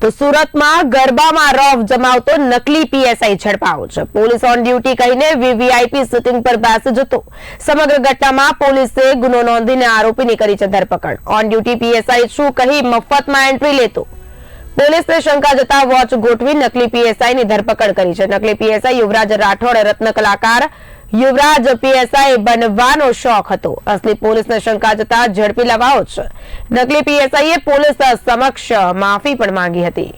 તો સુરતમાં ગરબામાં રોફ જમાવતો નકલી પીએસઆઈ ઝડપાયો છે. પોલીસ ઓન ડ્યુટી કહીને વીવીઆઈપી સિટિંગ પર બેસી જતો. સમગ્ર ઘટનામાં પોલીસે ગુનો નોંધીને આરોપીની કરી છે ધરપકડ. ઓન ડ્યુટી પીએસઆઈ શું કહી મફતમાં એન્ટ્રી લેતો? પોલીસને શંકા જતા વોચ ગોઠવી નકલી પીએસઆઈની ધરપકડ કરી છે. નકલી પીએસઆઈ યુવરાજ રાઠોડ, રત્ન કલાકાર યુવરાજ પીએસઆઈ બનવાનો શોખ હતો. અસલી પોલીસને શંકા જતા ઝડપી લેવાઓ છે. નકલી પીએસઆઈએ પોલીસ સમક્ષ માફી પણ માંગી હતી.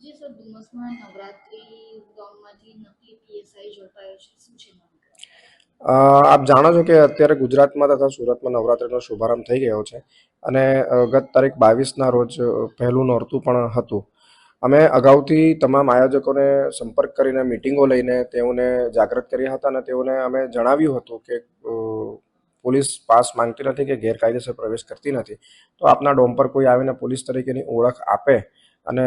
જી સર ડુમસમાં નવરાત્રી ગામમાંથી નકલી પીએસઆઈ ઝડપાયો છે. શું છે મામલો અ, આપ જાણો છો કે અત્યારે ગુજરાતમાં તથા સુરતમાં નવરાત્રિનો શુભારંભ થઈ ગયો છે અને ગત તારીખ બાવીસના રોજ પહેલું નોરતું પણ હતું. અમે અગાઉથી તમામ આયોજકોને સંપર્ક કરીને મિટિંગો લઈને તેઓને જાગૃત કર્યા હતા અને તેઓને અમે જણાવ્યું હતું કે પોલીસ પાસ માંગતી નથી કે ગેરકાયદેસર પ્રવેશ કરતી નથી. તો આપના ડોમ પર કોઈ આવીને પોલીસ તરીકેની ઓળખ આપે અને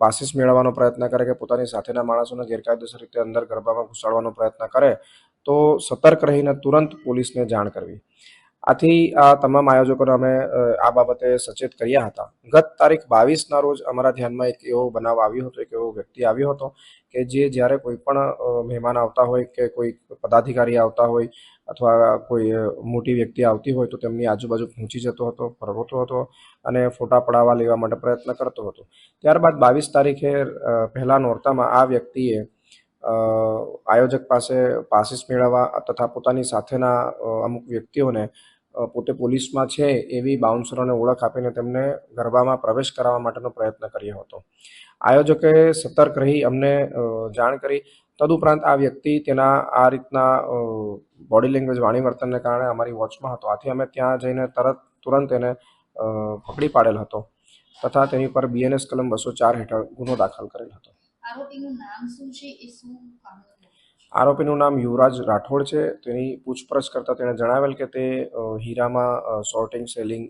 પાસીસ મેળવવાનો પ્રયત્ન કરે કે પોતાની સાથેના માણસોને ગેરકાયદેસર રીતે અંદર ગરબામાં ઘુસાડવાનો પ્રયત્ન કરે, તો સતર્ક રહીને તુરંત પોલીસને જાણ કરવી. આથી આ તમામ આયોજકોને અમે આ બાબતે સચેત કર્યા હતા. ગત તારીખ બાવીસના રોજ અમારા ધ્યાનમાં એક એવો બનાવ આવ્યો હતો, એક એવો વ્યક્તિ આવ્યો હતો કે જે જ્યારે કોઈ પણ મહેમાન આવતા હોય કે કોઈ પદાધિકારી આવતા હોય અથવા કોઈ મોટી વ્યક્તિ આવતી હોય તો તેમની આજુબાજુ પહોંચી જતો હતો ફરવતો હતો અને ફોટા પડાવવા લેવા માટે પ્રયત્ન કરતો હતો. ત્યારબાદ બાવીસ તારીખે પહેલા નોરતામાં આ વ્યક્તિએ આયોજક પાસે પાસીસ મેળવવા તથા પોતાની સાથેના અમુક વ્યક્તિઓને પોતે પોલીસમાં છે એવી બાઉન્સરોને ઓળખ આપીને તેમને ગરબામાં પ્રવેશ કરાવવા માટેનો પ્રયત્ન કર્યો હતો. આયોજકે સતર્ક રહી અમને જાણ કરી. તદુપરાંત આ વ્યક્તિ તેના આ રીતના બોડી લેંગ્વેજ વાણી વર્તનને કારણે અમારી વોચમાં હતો. આથી અમે ત્યાં જઈને તરત, તુરંત એને પકડી પાડેલ હતો તથા તેની પર બીએનએસ કલમ બસો ચાર હેઠળ ગુનો દાખલ કરેલ હતો. આરોપીનું નામ શું છે? એ શું? આરોપીનું નામ યુવરાજ રાઠોડ છે. તેની પૂછપરછ કરતાં તેણે જણાવેલ કે તે હીરામાં શોર્ટિંગ સેલિંગ